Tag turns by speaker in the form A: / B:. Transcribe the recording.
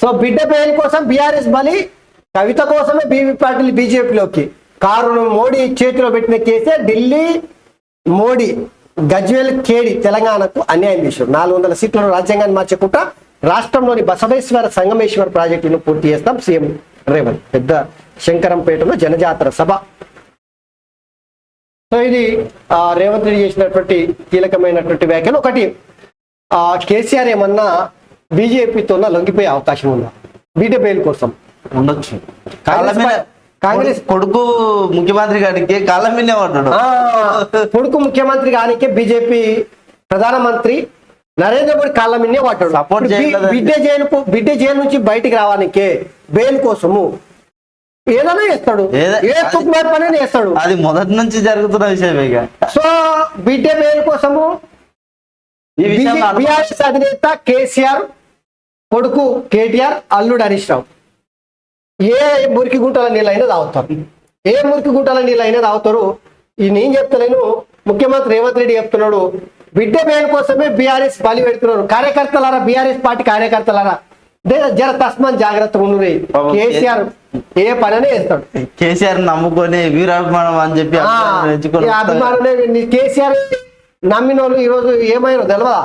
A: So బిడ్డ పేరు కోసం బీఆర్ఎస్ బలి కవిత కోసమే బీవీ పాటిల్ బీజేపీలోకి. కారును మోడీ చేతిలో పెట్టిన కేసే ఢిల్లీ మోడీ గజ్వేల్ కేడి తెలంగాణకు అన్యాయం చేశారు. నాలుగు వందల సీట్లను రాజ్యాంగాన్ని మార్చకుండా రాష్ట్రంలోని బసవేశ్వర సంగమేశ్వర ప్రాజెక్టును పూర్తి చేస్తాం సీఎం రేవంత్. పెద్ద శంకరంపేటలో జనజాతర సభ. సో ఇది రేవంత్ రెడ్డి చేసినటువంటి కీలకమైనటువంటి వ్యాఖ్యలు. ఒకటి ఆ, కేసీఆర్ ఏమన్నా బీజేపీతో లొంగిపోయే అవకాశం ఉందా? బీటే బెయిల్ కోసం?
B: ఉండొచ్చు.
A: కాంగ్రెస్
B: కొడుకు ముఖ్యమంత్రి గారికి పడ్డాడు
A: ఆ, కొడుకు ముఖ్యమంత్రి గానికి బీజేపీ ప్రధానమంత్రి నరేంద్ర మోడీ కాళ్ళ
B: Support
A: ఇప్పుడు బి-
B: చేయలేదండి.
A: బిడ్డ జైలు బిడ్డ జైలు నుంచి బయటికి రావడానికే బెయిల్ కోసము ఏదైనా చేస్తాడు. ఏ తుక్కుమారి పని చేస్తాడు.
B: అది మొదటి నుంచి జరుగుతున్న విషయమే
A: సో బిడ్డ బెయిల్ కోసము బీఆర్ఎస్ అధినేత కేసీఆర్ కొడుకు కేటీఆర్ అల్లుడు హరీష్ రావు. ఏ మురికి గుంటల నీళ్ళైనా తాగుతారు. ఏ మురికి గుంటల నీళ్ళైనా తాగుతారు. ఈ నేను చెప్తలేను. ముఖ్యమంత్రి రేవంత్ రెడ్డి చెప్తున్నాడు. బిడ్డ బేన్ కోసమే బీఆర్ఎస్ బలి పెడుతున్నారు. కార్యకర్తలారా బీఆర్ఎస్ పార్టీ కార్యకర్తలారా? జర తస్మాన్ జాగ్రత్తగా ఉండు కేసీఆర్ ఏ పననే చేస్తాడు.
B: కేసీఆర్ నమ్ముకొని వీరాభిమానం అని చెప్పి అభిమానం
A: కేసీఆర్ నమ్మిన వాళ్ళు ఈ రోజు ఏమైనా తెలియదా